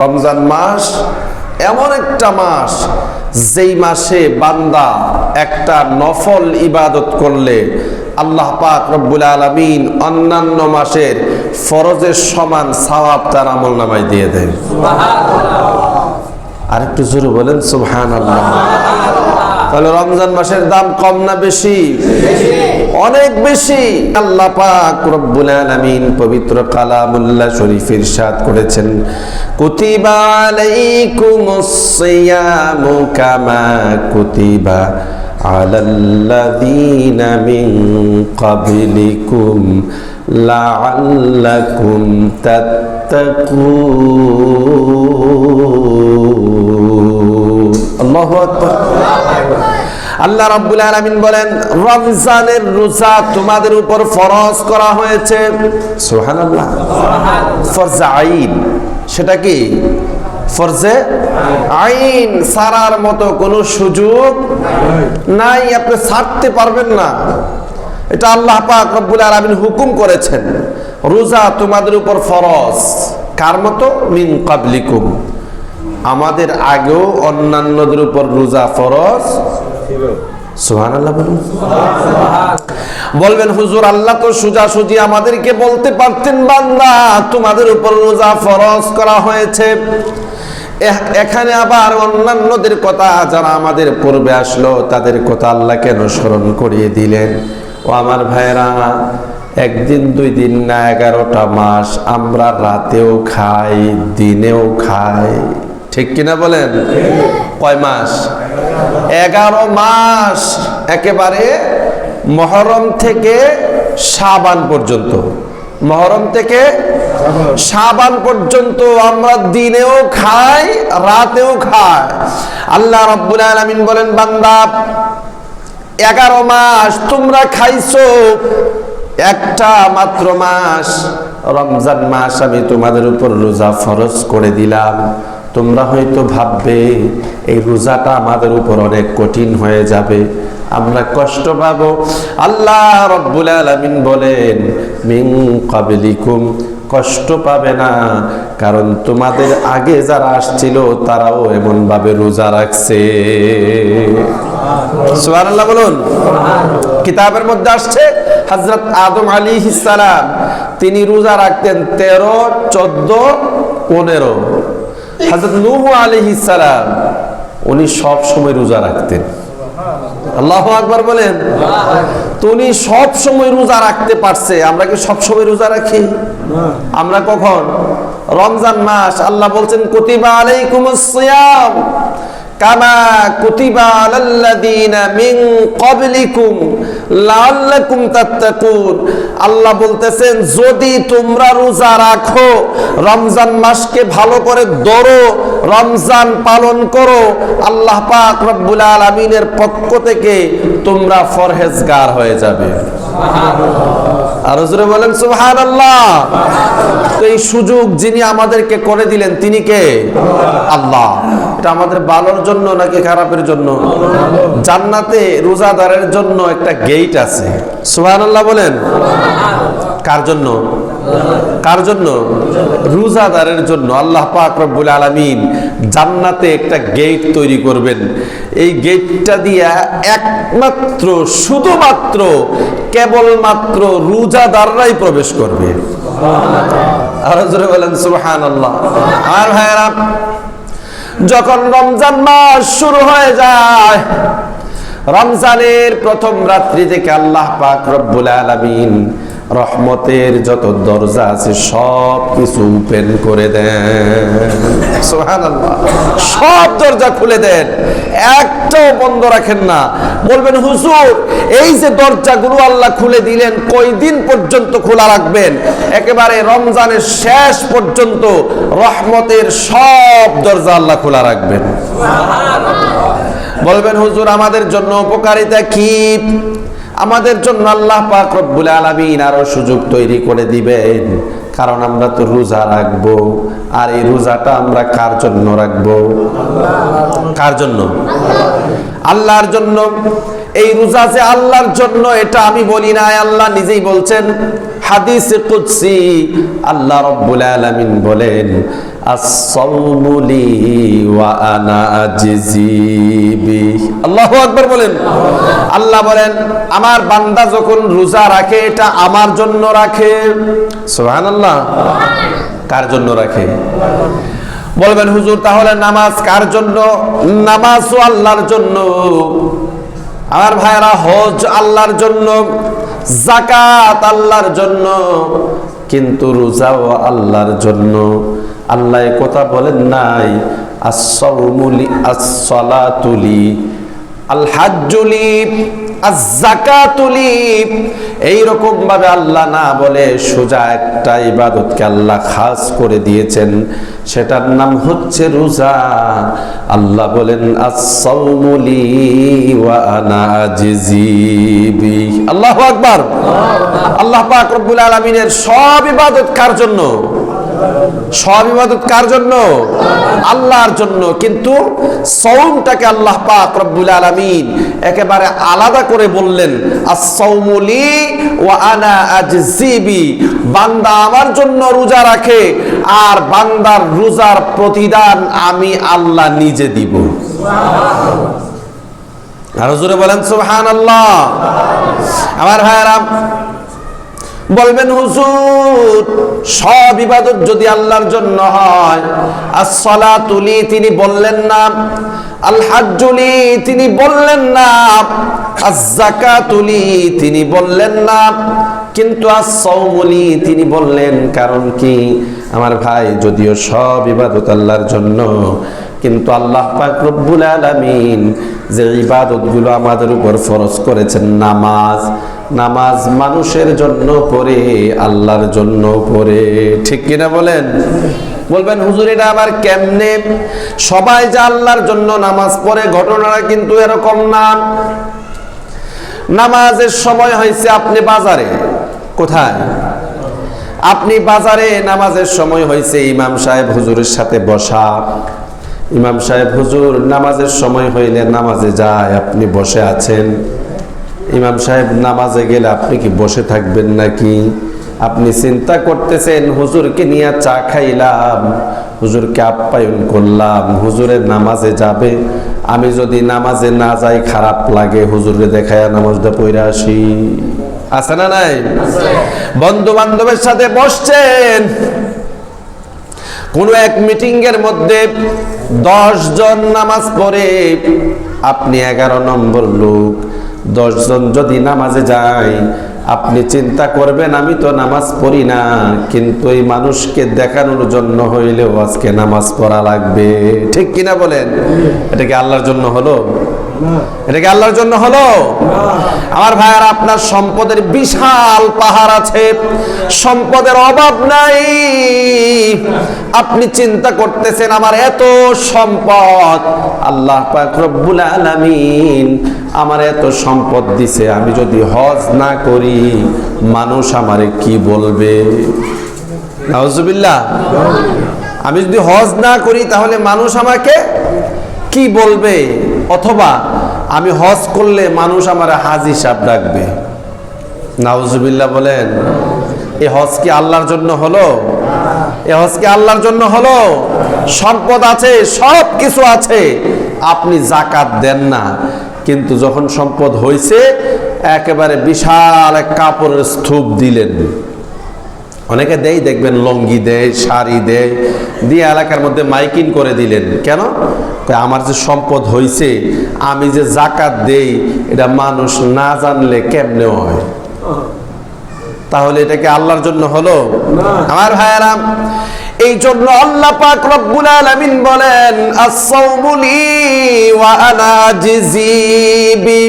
রমজান মাস এমন একটা মাস যেই মাসে বান্দা একটা নফল ইবাদত করলে আল্লাহ পাক রব্বুল আলমিন অন্যান্য মাসের ফরজের সমান সওয়াব তার আমল নামায় দিয়ে দেয় আর একটু জোরে বলেন সুবহান আল্লাহ তাহলে রমজান মাসের দাম কম না বেশি। অনেক বেশি। আল্লাহ পাক রব্বুল আলামিন পবিত্র কালামুল্লাহ শরীফ ইরশাদ করেছেন। কুতিবা আলাইকুমুস সিয়ামু কামা কুতিবা আলাল্লাযীনা মিন ক্বাবলিকুম লাআল্লাকুম তাত্তাকুন। আল্লাহু আকবার। আল্লাহ রাব্বুল আলামিন বলেন, রমজানের রোজা তোমাদের উপর ফরজ করা হয়েছে। সুবহানাল্লাহ। ফরজ আইন। সেটা কি? ফরজে আইন সারার মতো কোনো সুযোগ নাই। আপনি ছাড়তে পারবেন না। এটা আল্লাহ পাক রব্বুল আলামিন হুকুম করেছেন, রোজা তোমাদের উপর ফরজ। কার মতো? মিন কাবলিকুম আমাদের আগেও অন্যান্যদের উপর রোজা ফরজ সুহান আল্লাহ বলুন। বলবেন হুজুর আল্লাহ তো সুজা সুজি আমাদেরকে বলতে পারতেন বান্দা তোমাদের উপর রোজা ফরজ করা হয়েছে। এখানে আবার অন্যান্যদের কথা যারা আমাদের পূর্বে আসলো তাদের কথা আল্লাহ কেন স্মরণ করিয়ে দিলেন? ও আমার ভাইরা একদিন দুই দিন না এগারোটা মাস আমরা রাতেও খাই দিনেও খাই। ঠিক কিনা বলেন? কয় মাস? এগারো মাস একেবারে মহরম থেকে সাবান পর্যন্ত। মহরম থেকে সাবান পর্যন্ত আমরা দিনেও খাই, রাতেও খাই। আল্লাহ রব্বুল আলামিন বলেন, বান্দা, এগারো মাস তোমরা খাইছো, একটা মাত্র মাস। রমজান মাস আমি তোমাদের উপর রোজা ফরজ করে দিলাম। তোমরা হয়তো ভাববে, এই রোজাটা আমাদের উপর অনেক কঠিন হয়ে যাবে। আমরা কষ্ট পাবো। আল্লাহ রব্বুল আলামিন বলেন, মিন কাবলিকুম কষ্ট পাবে না। কারণ তোমাদের আগে যারা আসছিল, তারাও এমন ভাবে রোজা রাখছে। সুবহানাল্লাহ বলুন। কিতাবের মধ্যে আসছে, হযরত আদম আলাইহিস সালাম, তিনি রোজা রাখতেন তেরো, চোদ্দ, পনেরো। হযরত নূহ আলাইহিস সালাম উনি সব সময় রোজা রাখতেন। আল্লাহ আকবার বলেন তো উনি সব সময় রোজা রাখতে পারছে আমরা কি সব সময় রোজা রাখি? আমরা কখন? রমজান মাস আল্লাহ বলছেন কুতিবা আলাইকুমুস সিয়াম। কামা কুতিবা আলাল্লাযীনা মিন ক্বাবলিকুম লাআল্লাকুম তাত্তাকুন। আল্লাহ বলতেছেন, যদি তোমরা রোজা রাখো, রমজান মাসকে ভালো করে ধরো, রমজান পালন করো, আল্লাহ পাক রব্বুল আলামিনের পক্ষ থেকে তোমরা ফরহেজগার হয়ে যাবে। আর হুজুরে বলেন, সুবহানাল্লাহ। তো এই সুযোগ যিনি আমাদেরকে করে দিলেন, তিনি কে? আল্লাহ। এটা আমাদের ভালোর জন্য নাকি খারাপের জন্য? জান্নাতে রোজাদারের জন্য একটা গেট আছে। সুবহানাল্লাহ বলেন। কার জন্য? কার জন্য? রোজাদারের জন্য। আল্লাহ পাক রব্বুল আলামিন জান্নাতে একটা গেট তৈরি করবেন। এই গেটটা দিয়া একমাত্র, শুধুমাত্র, কেবলমাত্র রোজাদাররাই প্রবেশ করবে। আর জোরে বলেন, সুবহানাল্লাহ। আর যখন রমজান মাস শুরু হয়ে যায়, রমজানের প্রথম রাত্রি থেকে আল্লাহ পাক রব্বুল আলামিন রহমতের যত দরজা আছে সব কিছু ওপেন করে দেন। সব দরজা খুলে দেন। একটাও বন্ধ রাখেন না। বলবেন, হুজুর, এই যে দরজাগুলো আল্লাহ খুলে দিলেন, কয়দিন পর্যন্ত খোলা রাখবেন? একেবারে রমজানের শেষ পর্যন্ত রহমতের সব দরজা আল্লাহ খোলা রাখবেন। বলবেন, হুজুর, আমাদের জন্য উপকারিতা কি? আমাদের জন্য আল্লাহ পাক রব্বুল আলামিন আরও সুযোগ তৈরি করে দিবেন। কারণ আমরা তো রোজা রাখব। আর এই রোজাটা আমরা কার জন্য রাখব? কার জন্য? আল্লাহর জন্য। এই রোজা যে আল্লাহর জন্য, এটা আমি বলি না আল্লাহ নিজেই বলছেন হাদিসে কুদসি, আল্লাহ রব্বুল আলামিন বলেন as-sawmu ওয়া আনা আজজি বিহি আল্লাহু আকবার বলেন। আল্লাহ বলেন, আমার বান্দা যখন রোজা রাখে, এটা আমার জন্য রাখে। সুবহানাল্লাহ। কার জন্য রাখে? বলবেন, হুজুর, তাহলে নামাজ কার জন্য? নামাজও আল্লাহর জন্য। আমার ভাইরা হজ আল্লাহর জন্য জাকাত আল্লাহর জন্য, কিন্তু রোজাও আল্লাহর জন্য। আল্লাহ কথা বলেন নাই আসলি আসলাতুলি আল আজ-জাকাতুলি এইরকম ভাবে আল্লাহ না বলে সোজা একটা ইবাদতকে আল্লাহ খাস করে দিয়েছেন। সেটার নাম হচ্ছে রোজা। আল্লাহ বলেন বি আকবার। আল্লাহ পাক রব্বুল আলামিনের সব ইবাদত কার জন্য? সব ইবাদত কার জন্য? আল্লাহর জন্য। কিন্তু সৌমটাকে আল্লাহ পাক রব্বুল আলামিন একেবারে আলাদা করে বললেন as-সাওমুলি ওয়া আনা আজজিবি বান্দা আমার জন্য রোজা রাখে, আর বান্দার রোজার প্রতিদান আমি আল্লাহ নিজে দিব। আর জোরে বলেন, সুবহানাল্লাহ। আমার ভাইয়ারা বলবেন, হুজুর, সব ইবাদত যদি আল্লাহর জন্য হয় as-সালাতুলি তিনি বললেন না আল হাজ্জুলি তিনি বললেন না az-জাকাতুলি তিনি বললেন না, কিন্তু as-সাওমুলি তিনি বললেন, কারণ কি? আমার ভাই, যদিও সব ইবাদত আল্লাহর জন্য কিন্তু আল্লাহ পাক রব্বুল আলামিন যে ইবাদতগুলো আমাদের উপর ফরজ করেছেন, নামাজ নামাজ মানুষের জন্য পড়ে, আল্লাহর জন্য পড়ে। ঠিক কিনা বলেন? বলবেন, হুজুর, এটা আবার কেমনে? সবাই যে আল্লাহর জন্য নামাজ পড়ে, ঘটনাটা কিন্তু এরকম না। নামাজের সময় হয়েছে, আপনি বাজারে, কোথায়? আপনি বাজারে নামাজের সময় হয়েছে, ইমাম সাহেব হুজুরের সাথে বসা। ইমাম সাহেব হুজুর নামাজের সময় হইলে নামাজে যায় আপনি বসে আছেন? ইমাম সাহেব নামাজে গেলে আপনি কি বসে থাকবেন নাকি? আপনি চিন্তা করতেছেন হুজুরকে নিয়ে চা খাইলাম হুজুরকে আপ্যায়ন করলাম হুজুরের নামাজে যাবে। আমি যদি নামাজে না যাই খারাপ লাগে হুজুরে দেখায় নামাজটা পড়ে আসি। আছে না নাই? বন্ধু বান্ধবের সাথে বসছেন। কোনো এক মিটিং এর মধ্যে দশ জন নামাজ পড়ে আপনি এগারো নম্বর লোক। দশ জন যদি নামাজে যায় আপনি চিন্তা করবেন আমি তো নামাজ পড়ি না কিন্তু এই মানুষকে দেখানোর জন্য হইলেও আজকে নামাজ পড়া লাগবে। ঠিক কিনা বলেন? এটা কি আল্লাহর জন্য হলো? এটা কি আল্লাহর জন্য হলো? আমার ভাইয়ার, আপনার সম্পদের বিশাল পাহাড় আছে। সম্পদের অভাব নাই। আপনি চিন্তা করতেছেন, আমার এত সম্পদ। আল্লাহ রব্বুল আলামিন আমার এত সম্পদ দিছে, আমি যদি হজ না করি, মানুষ আমারে কি বলবে? নাউজুবিল্লাহ। আমি যদি হজ না করি, তাহলে মানুষ আমাকে কি বলবে? অথবা আমি হজ করলে মানুষ আমার হাজ সাপ ডাকবে। নাউজুবিল্লাহ বলেন, এ হজ কি আল্লাহর জন্য হলো? এ হজ কি আল্লাহর জন্য হলো? সম্পদ আছে, সব কিছু আছে, আপনি জাকাত দেন না। কিন্তু যখন সম্পদ হয়েছে একেবারে বিশাল এক কাপড়ের স্তূপ দিলেন। অনেকে দেয় দেখবেন লঙ্গি দেয় শাড়ি দেয় দিয়ে এলাকার মধ্যে মাইকিং করে দিলেন। কেন? আমার যে সম্পদ হয়েছে আমি যে জাকাত দেই এটা মানুষ না জানলে কেমনে হয়? তাহলে এটাকে আল্লাহর জন্য হলো? আমার ভাইয়ারা এই জন্য আল্লাহ পাক রব্বুল আলামিন বলেন আস-সাওমুলি ওয়া আনা জিজিবি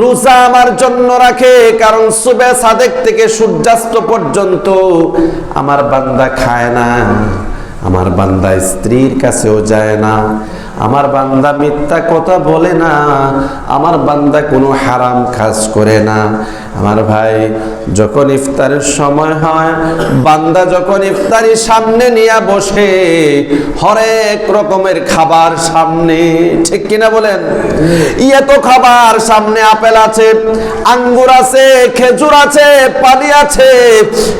রোজা আমার জন্য রাখে, কারণ সুবে সাদেক থেকে সূর্যাস্ত পর্যন্ত আমার বান্দা খায় না, আমার বান্দা স্ত্রীর কাছেও যায় না। আমার বান্দা মিথ্যা কথা বলে না, আমার বান্দা কোনো হারাম কাজ করে না। আমার ভাই, যখন ইফতারের সময় হয়, বান্দা যখন ইফতারি সামনে নিয়ে বসে, হরেক রকমের খাবার সামনে, ঠিক কিনা বলেন? ইয়ে তো খাবার সামনে আপেল আছে, আঙ্গুর আছে, খেজুর আছে, পানি আছে,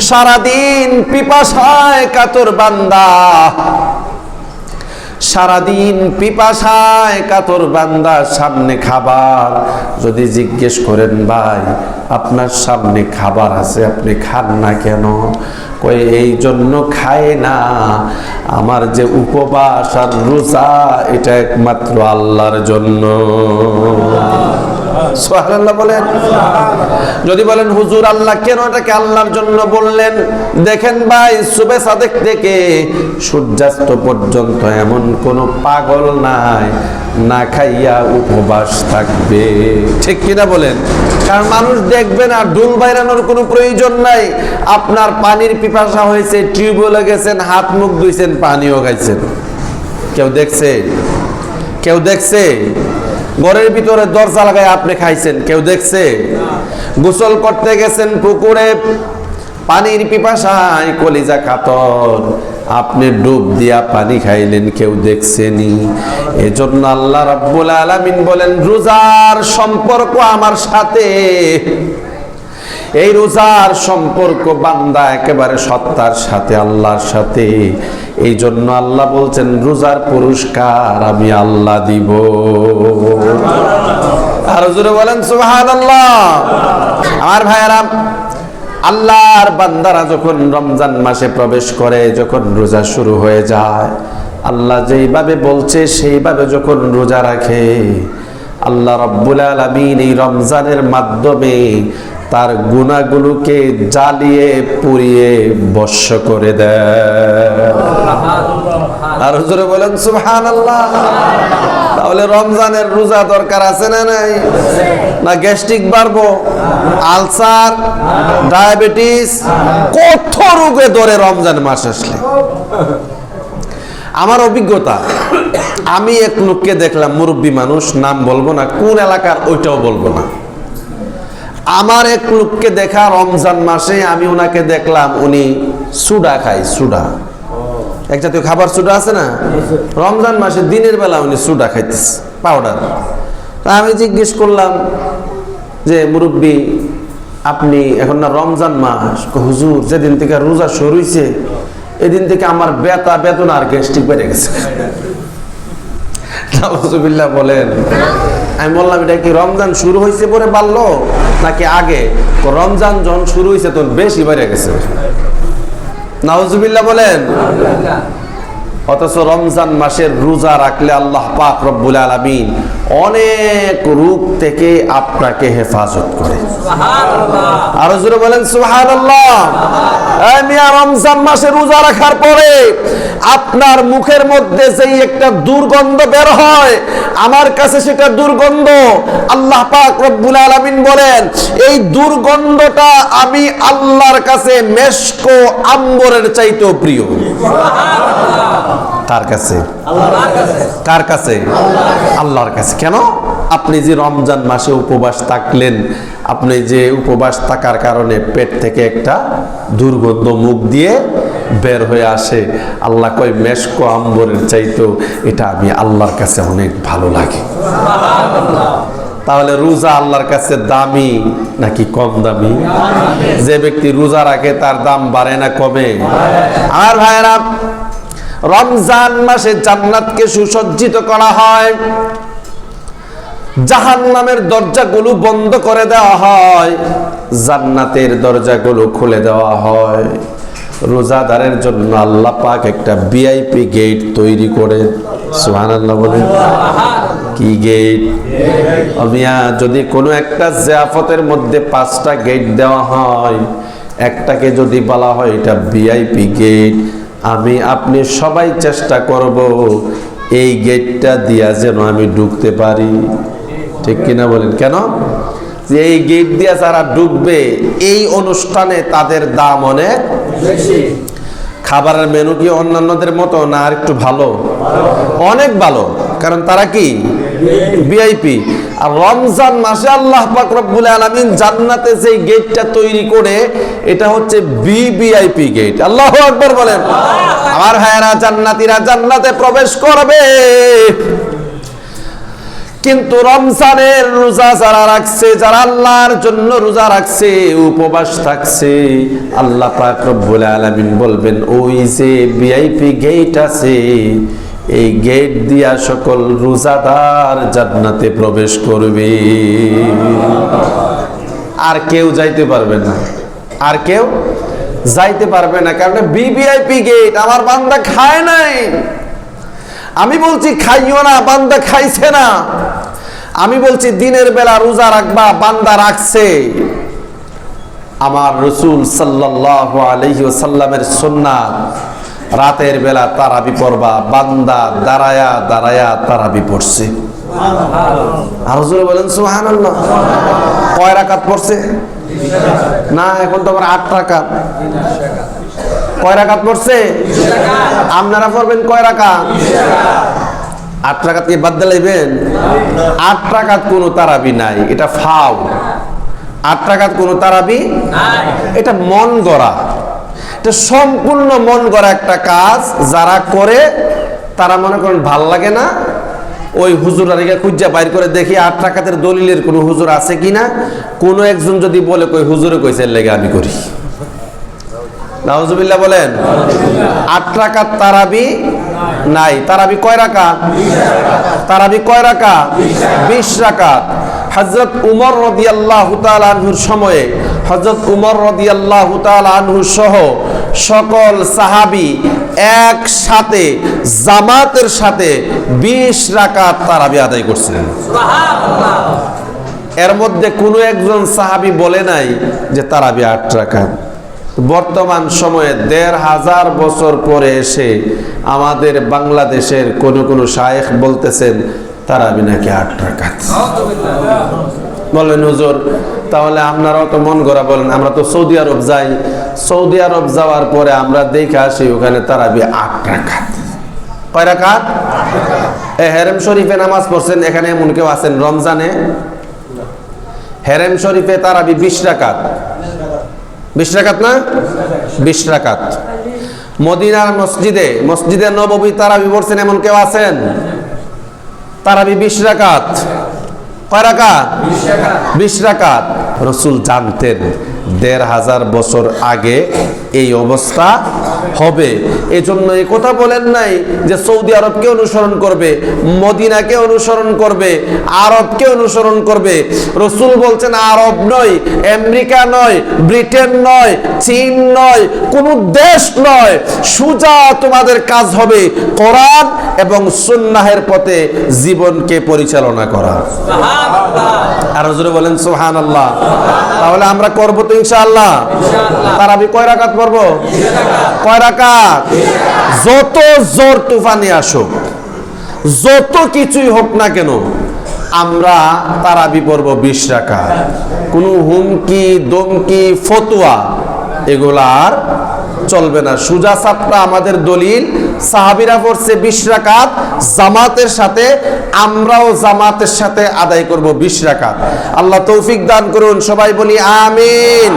সারাদিন পিপাসায় কাতর বান্দা। সারাদিন পিপাসায় কাতর বান্দার সামনে খাবার। যদি জিজ্ঞেস করেন, ভাই, আপনার সামনে খাবার আছে, আপনি খান না কেন? কই এই জন্য খায় না। আমার যে উপবাস আর রোজা, এটা একমাত্র আল্লাহর জন্য। বলেন। যদি বলেন, হুজুর, আল্লাহ কেন এটাকে আল্লাহর জন্য বললেন? দেখেন ভাই, সুবে সাদেক থেকে সূর্যাস্ত পর্যন্ত এমন কোনো পাগল নাই, না খাইয়া উপবাস থাকবে। ঠিক কিনা বলেন? কারণ মানুষ দেখবে না ডুল বাইরানোর কোনো প্রয়োজন নাই। আপনার পানির পিপাসা হয়েছে, টিউবওয়েলে গেছেন, হাত মুখ ধুইছেন, পানিও খাইছেন। কেউ দেখছে? কেউ দেখছে? ঘরের ভিতরে দরজা লাগায় আপনি খাইছেন, কেউ দেখছে? গোসল করতে গেছেন পুকুরে, পানির পিপাসায় কলিজা কাতর আপনি ডুব দিয়া পানি খাইলেন, কেউ দেখছেনি। এজন্য আল্লাহ রাব্বুল আলামিন বলেন, রোজার সম্পর্ক আমার সাথে। এই রোজার সম্পর্ক বান্দা একেবারে সত্তার সাথে, আল্লাহর সাথে। এই জন্য আল্লাহ বলছেন, রোজার পুরস্কার আমি আল্লাহ দিব। আর জোরে বলেন সুহান আল্লাহ আমার ভাইয়ারা, আল্লাহর বান্দারা যখন রমজান মাসে প্রবেশ করে, যখন রোজা শুরু হয়ে যায়, আল্লাহ যেইভাবে বলছে, সেইভাবে যখন রোজা রাখে, আল্লাহ রব্বুল আলমিন এই রমজানের মাধ্যমে তার গুণাগুলোকে জ্বালিয়ে পুড়িয়ে বর্ষ করে দেয়। আর হুজুরে বলেন আল্লাহ তাহলে রমজানের রোজা দরকার আছে না নাই? না গ্যাস্ট্রিক বাড়বো? Ulcer, diabetes? কত রোগে ধরে রমজান মাস আসলে। আমার অভিজ্ঞতা, আমি এক লোককে দেখলাম, মুরব্বী মানুষ, নাম বলব না, কোন এলাকার ওইটাও বলব না। আমার এক লোককে দেখা রমজান মাসে, আমি ওনাকে দেখলাম, উনি সুডা খায়, সুডা। এক জাতীয় খাবার সুডা আছে না? রমজান মাসে দিনের বেলা উনি সুডা খাইতেছে পাউডার তা আমি জিজ্ঞেস করলাম যে, মুরব্বী, আপনি এখন না রমজান মাস? হুজুর, যেদিন থেকে রোজা হয়েছে এদিন থেকে আমার বেতা বেতন আর গ্যাস্ট্রিক বেড়ে গেছে। বলেন। আমি বললাম, এটা কি রমজান শুরু হয়েছে পরে বাড়লো নাকি আগে? তো রমজান যখন শুরু হয়েছে তখন বেশি বেড়ে গেছে। নাওজুবিল্লাহ বলেন। অথচ রমজান মাসের রোজা রাখলে আল্লাহ পাক রব্বুল আলামিন অনেক রূপ থেকে আপনাকে হেফাজত করে। আরও জোরে বলেন মিয়া রমজান মাসে রোজা রাখার পরে আপনার মুখের মধ্যে যেই একটা দুর্গন্ধ বের হয় আমার কাছে সেটা দুর্গন্ধ। আল্লাহ পাক রব্বুল আলামিন বলেন এই দুর্গন্ধটা আমি আল্লাহর কাছে মেশকো আম্বরের চাইতেও প্রিয়। কার কাছে? কার কাছে? আল্লাহর কাছে। কেন? আপনি যে রমজান মাসে উপবাস থাকলেন, আপনি যে উপবাস থাকার কারণে পেট থেকে একটা দুর্গন্ধ মুখ দিয়ে বের হয়ে আসে, আল্লাহ কয়, মেশকো আম্বরের চাইতেও এটা আমি আল্লাহর কাছে অনেক ভালো লাগে। তাহলে রোজা আল্লাহর কাছে দামি নাকি কম দামি? যে ব্যক্তি রোজা রাখে তার দাম বাড়ে না কমে? আর ভাইরা রমজান মাসে জান্নাতকে সুসজ্জিত করা হয়। জাহান নামের দরজাগুলো বন্ধ করে দেওয়া হয়। জান্নাতের দরজাগুলো খুলে দেওয়া হয়। রোজাদারের জন্য আল্লাহ পাক একটা ভিআইপি গেট তৈরি করে। সুবহানাল্লাহ বলেন। কি গেট অমিয়া যদি কোনো একটা জিয়াফতের মধ্যে পাঁচটা গেট দেওয়া হয়, একটাকে যদি বলা হয় এটা ভিআইপি গেট আমি, আপনি সবাই চেষ্টা করব এই গেটটা দিয়া যেন আমি ঢুকতে পারি। ঠিক কিনা বলেন? কেন? যে এই গেট দিয়া যারা ঢুকবে, এই অনুষ্ঠানে তাদের দাম অনেক খাবারের মেনু কি অন্যান্যদের মতো না আর একটু ভালো? অনেক ভালো। কারণ তারা কি? ভিআইপি আর রমজান মাসে আল্লাহ পাক রব্বুল আলামিন জান্নাতে যেই গেটটা তৈরি করে, এটা হচ্ছে বিভিআইপি গেট আল্লাহু আকবার বলেন। আমার ভাইয়েরা জান্নাতীরা জান্নাতে প্রবেশ করবে। কিন্তু রমজানের রোজা যারা রাখছে, যারা আল্লাহর জন্য রোজা রাখছে, উপবাস থাকছে, আল্লাহ পাক রব্বুল আলামিন বলবেন, ওই যে ভিআইপি গেট আছে এই গেট দিয়া সকল রোজাদার জান্নাতে প্রবেশ করবে। আর কেউ যাইতে পারবে না। আর কেউ যাইতে পারবে না, কারণ বিভিআইপি গেট আমার বান্দা খায় নাই। আমি বলছি, খাইও না, বান্দা খাইছে না। আমি বলছি, দিনের বেলা রোজা রাখবা, বান্দা রাখছে। আমার রসুল সাল্লাহ আলহি সাল্লামের সুন্নাত রাতের বেলা তারাবি পড়বা, বান্দা দাঁড়ায়া দাঁড়ায়া তারাবি পড়ছে। বলেন পড়ছে? না, এখন তো আট পড়ছে? আপনারা পড়বেন আট আট তারাবি নাই, এটা ফাও আট রাকাত কোনো তারাবি এটা মন গড়া। এটা সম্পূর্ণ মন করা একটা কাজ যারা করে, তারা মনে করেন ভালো লাগে না। ওই হুজুর আরিকে খুঁজা বাইর করে দেখি আট টাকাতের দলিলের কোনো হুজুর আছে কিনা। কোনো একজন যদি বলে, কই হুজুরে কইছে লেগে আমি করি। নাউজুবিল্লাহ বলেন, আট রাকাত তারাবি নাই। তারাবি কয় রাকাত? তারাবি কয় রাকাত? বিশ রাকাত। হজরত উমর রদিয়াল্লাহু তাআলা আনহুর সময়ে হজরত উমর রদিয়াল্লাহু তাআলা আনহু সহ সকল সাহাবি একসাথে জামাতের সাথে বিশ রাকাত তারাবি আদায় করছিলেন। এর মধ্যে কোনো একজন সাহাবি বলে নাই যে তারাবি আট রাকাত। বর্তমান সময়ে দেড় হাজার বছর পরে এসে আমাদের বাংলাদেশের কোন কোন শায়েখ বলতেছেন তারাবি নাকি আট রাকাত। বলেন হুজুর তাহলে আপনারাও তো মন করা বলেন, আমরা তো সৌদি আরব যাই। সৌদি আরব যাওয়ার পরে আমরা দেখে আসি ওখানে তারাবি আট রাকাত। কয় রাকাত? এ হেরেম শরীফে নামাজ পড়ছেন, এখানে এমন কেউ আছেন রমজানে? হেরেম শরীফে তারাবি বিশ রাকাত। বিশ রাকাত না? বিশ রাকাত। মদিনার মসজিদে মসজিদে নববী তারাবি পড়ছেন, এমন কেউ আছেন? তারাবি বিশ রাকাত। কয় রাকাত? বিশ রাকাত। রসুল জানতেন। দেড় হাজার বছর আগে এই অবস্থা হবে। এজন্য এই কথা বলেন নাই যে সৌদি আরবকে অনুসরণ করবে, মদিনাকে অনুসরণ করবে, আরবকে অনুসরণ করবে। রসুল বলছেন, আরব নয়, আমেরিকা নয়, ব্রিটেন নয়, চীন নয়, কোন দেশ নয়। সুজা তোমাদের কাজ হবে কোরআন এবং সুন্নাহের পথে জীবনকে পরিচালনা করা। আর জোরে বলেন সুহান আল্লাহ তাহলে আমরা করব তো ইনশাআল্লাহ। তার আমি কয় রাকাত পড়ব? কয় রাকাত? যত জোর তুফানি আসুক যত কিছুই হোক না কেন আমরা তারাবি পড়ব বিশ রাখা কোনো হুমকি দমকি ফতুয়া এগুলা আর চলবে না। সুজা সাপটা আমাদের দলিল। সাহাবিরা পড়ছে বিশ রাকাত। জামাতের সাথে, আমরাও জামাতের সাথে আদায় করব বিশ রাকাত। আল্লাহ তৌফিক দান করুন। সবাই বলি, আমিন।